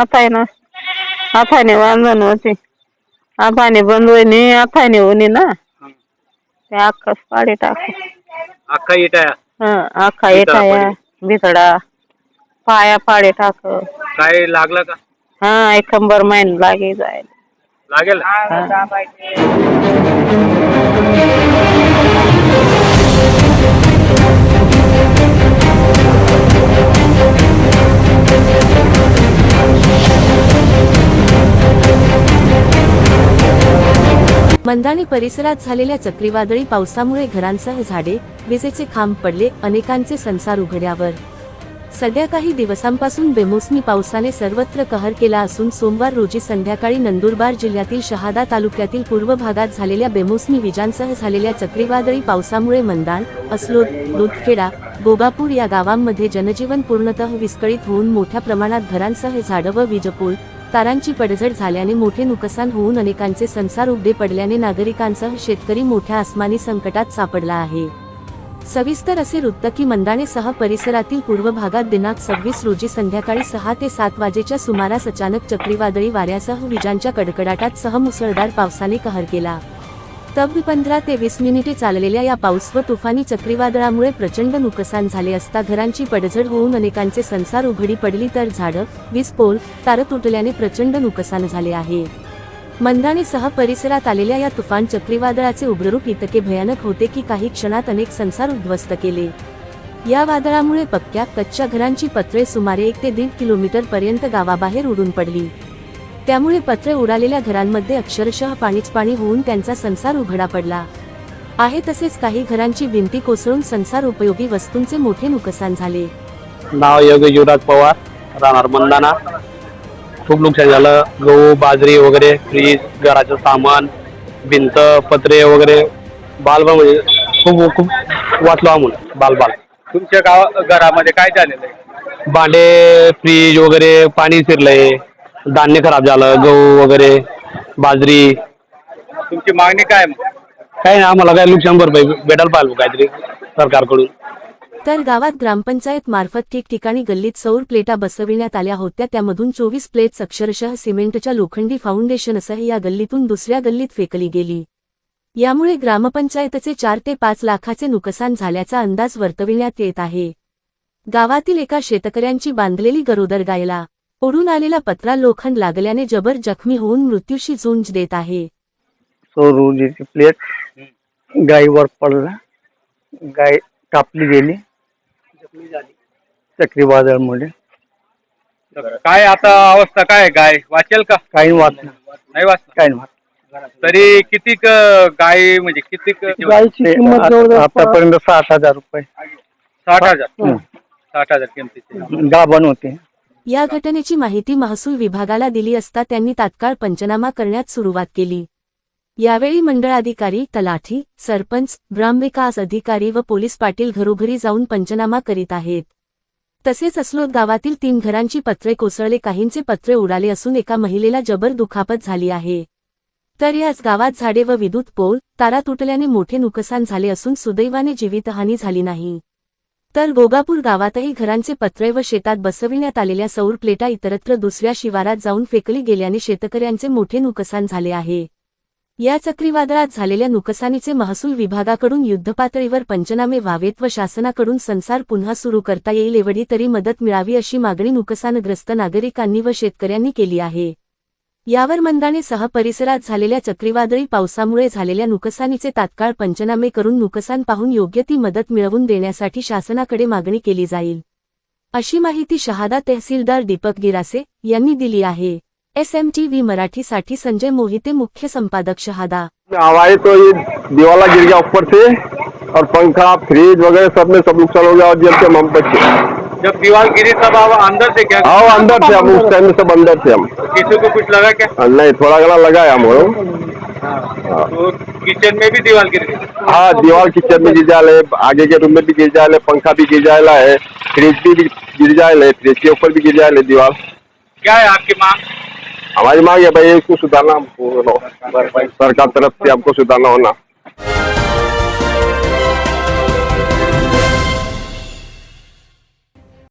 आता ना हाताने बांधून होते हाताने बंद होईनी हाताने होणी ना. ते अख्खाच पाडी टाक अख्खा इटा हं अख्खा भितडा येटाया भितडा पाया पाडे टाक काय लागलं का? हा एक कंबर महिन लागे जायला. लागेल? मंदाने परिसरात झालेल्या चक्रीवादळी पावसामुळे घरांसह झाडे विजेचे खांब पडले अनेकांचे संसार उघड्यावर. सध्या काही दिवसांपासून बेमोसमी पावसाने सर्वत्र कहर केला असून सोमवार रोजी संध्याकाळी नंदुरबार जिल्ह्यातील शहादा तालुक्यातील पूर्व भागात झालेल्या बेमोसमी विजांसह झालेल्या चक्रीवादळी पावसामुळे मंदान असलोद दुधखेडा गोगापूर या गावांमध्ये जनजीवन पूर्णतः विस्कळीत होऊन मोठ्या प्रमाणात घरांसह झाडं व वीजपूल तारांची पडझड झाल्याने मोठे नुकसान होऊन अनेकांचे संसार उघडे पडल्याने नागरिकांसह शेतकरी मोठ्या आसमानी संकटात सापडला आहे. सविस्तर असे वृत्त की मंदाणेसह परिसरातील पूर्व भागात दिनांक सव्वीस रोजी संध्याकाळी सहा ते सात वाजेच्या सुमारास अचानक चक्रीवादळी वाऱ्यासह विजांच्या कडकडाटात सह मुसळधार पावसाने कहर केला. तब्बी पंधरा ते वीस मिनिटे चाललेल्या या पाऊस व तुफानी चक्रीवादळामुळे प्रचंड नुकसान झाले असता घरांची पडझड होऊन अनेकांचे संसार उघडी पडली तर झाडं वीज पोल तार तुटल्याने प्रचंड नुकसान झाले आहे. मंदाणेसह परिसरात आलेल्या या तुफान चक्रीवादळाचे उग्ररूप इतके भयानक होते की काही क्षणात अनेक संसार उद्ध्वस्त केले. या वादळामुळे पक्क्या कच्च्या घरांची पत्रे सुमारे एक ते दीड किलोमीटर पर्यंत गावाबाहेर उडून पडली. त्यामुळे पत्रे उडालेल्या घरांमध्ये अक्षरशः पाणीच पाणी होऊन त्यांचा संसार उघडा पडला. आहे तसेच काही घरांची भिंती कोसळून संसार उपयोगी वस्तूंचे मोठे नुकसान झाले. नाव योगेश युवराज पवार राहणार मंदाना. खूप नुकसान झालं. गहू बाजरी वगैरे फ्रीज घराचं सामान भिंत पत्रे वगैरे बालबा म्हणजे खूप खूप वाचलो आम्ही. बालबाल तुमच्या गाव घरामध्ये काय झालेलं आहे? भांडे फ्रीज वगैरे पाणी शिरलंय. धान्य खराब झालं गहू वगैरे बाजरी. तुमची मागणी काय मग? काही नाही आम्हाला काय नुकसान भरपाई भेटायला पाहिजे काहीतरी सरकारकडून. तर गावात ग्रामपंचायत मार्फत ठिकठिकाणी गल्लीत सौर प्लेटा बसविण्यात आल्या होत्या. त्यामधून चोवीस प्लेट्स अक्षरशः सिमेंटच्या लोखंडी फाउंडेशनसह या गल्लीतून दुसऱ्या गल्लीत फेकली गेली. यामुळे ग्रामपंचायतचे चार ते पाच लाखाचे नुकसान झाल्याचा अंदाज वर्तविण्यात येत आहे. गावातील एका शेतकऱ्यांची बांधलेली गरोदर गायला ओढून आलेला पत्रा लोखंड लागल्याने जबर जखमी होऊन मृत्यूशी झुंज देत आहे. सौर ऊर्जेची प्लेट गायीवर पडला. गाय कापली गेली. चक्रीवादळमुळे काय आता अवस्था काय? गाय वाचेल का? काही वाचलं. नाही वाचणार काही तरी किती गाय म्हणजे किती गायची किंमत जवळजवळ? आतापर्यंत साठ हजार रुपये. साठ हजार. साठ हजार किमतीचे. गाभण होते. या घटनेची माहिती महसूल विभागाला दिली असता त्यांनी तात्काळ पंचनामा करण्यात सुरुवात केली. यावेळी मंडळाधिकारी तलाठी सरपंच ग्रामविकास अधिकारी व पोलीस पाटील घरोघरी जाऊन पंचनामा करीत आहेत. तसेच अस्लोद गावातील तीन घरांची पत्रे कोसळले काहींचे पत्रे उडाले असून एका महिलेला जबर दुखापत झाली आहे. तर याच गावात झाडे व विद्युत पोल तारा तुटल्याने मोठे नुकसान झाले असून सुदैवाने जीवितहानी झाली नाही. तर गोगापूर गावातही घरांचे पत्रे व शेतात बसविण्यात आलेल्या सौर प्लेटा इतरत्र दुसऱ्या शिवारात जाऊन फेकली गेल्याने शेतकऱ्यांचे मोठे नुकसान झाले आहे. या चक्रीवादळात झालेल्या नुकसानीचे महसूल विभागाकडून युद्धपातळीवर पंचनामे व्हावेत व शासनाकडून संसार पुन्हा सुरू करता येईल एवढी तरी मदत मिळावी अशी मागणी नुकसानग्रस्त नागरिकांनी व शेतकऱ्यांनी केली आहे. यावर मंदाने सह परिसरात झालेल्या चक्रीवादळी पावसामुळे झालेल्या नुकसानीचे तात्काळ पंचनामे करून नुकसान पाहून योग्य ती मदत मिळवून देण्यासाठी शासनाकडे मागणी केली जाईल. अशी माहिती शहादा तहसीलदार दीपक गिरासे यांनी दिली आहे. एस एम टी व्ही मराठीसाठी संजय मोहिते मुख्य संपादक शहादा. हवाई तो ये दीवाला गिर गया ऊपर से और पंखा फ्रिज वगैरह सब में सब नुकसान हो गया और जल के हम बच्चे जब दीवार गिरी तब आप अंदर से क्या हाँ अंदर थे हम उस टाइम सब अंदर थे हम। किसी को कुछ लगा क्या? नहीं थोड़ा घना लगा। है हम लोग तो किचन में भी दीवार गिर गई? हाँ दीवार किचन में गिर जाए आगे के रूम में भी गिर जाए पंखा भी गिर जाए है फ्रिज भी भी गिर जाए फ्रिज के ऊपर भी गिर जाए दीवार। क्या है आपकी मांग? हमारी मांग है भाई इसको सुधारना सरकार तरफ़ से आपको सुधारना होना।